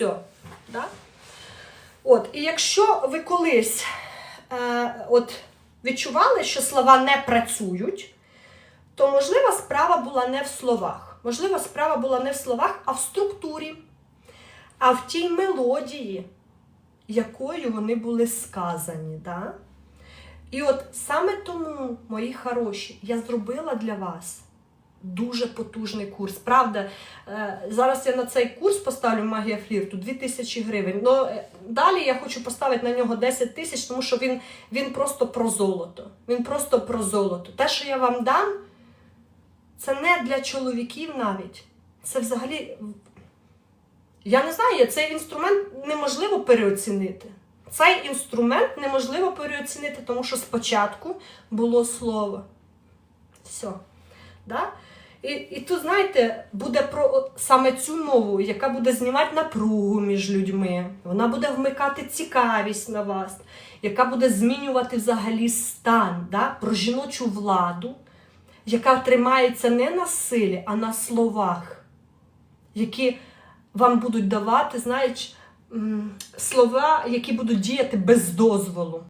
Все. Да? От, і якщо ви колись е, от, відчували, що слова не працюють, то можлива справа була не в словах. Можливо, справа була не в словах, а в структурі, а в тій мелодії, якою вони були сказані. Да? І от саме тому, мої хороші, я зробила для вас дуже потужний курс. Правда, е, зараз я на цей курс поставлю магія флірту 2000 гривень. Ну, е, далі я хочу поставити на нього 10 тисяч, тому що він, він просто про золото. Він просто про золото. Те, що я вам дам, це не для чоловіків навіть. Це взагалі. Я не знаю, цей інструмент неможливо переоцінити. Цей інструмент неможливо переоцінити, тому що спочатку було слово. Все. Да? І, і тут, знаєте, буде про саме цю мову, яка буде знімати напругу між людьми. Вона буде вмикати цікавість на вас, яка буде змінювати взагалі стан да? про жіночу владу, яка тримається не на силі, а на словах, які вам будуть давати, знаєш, слова, які будуть діяти без дозволу.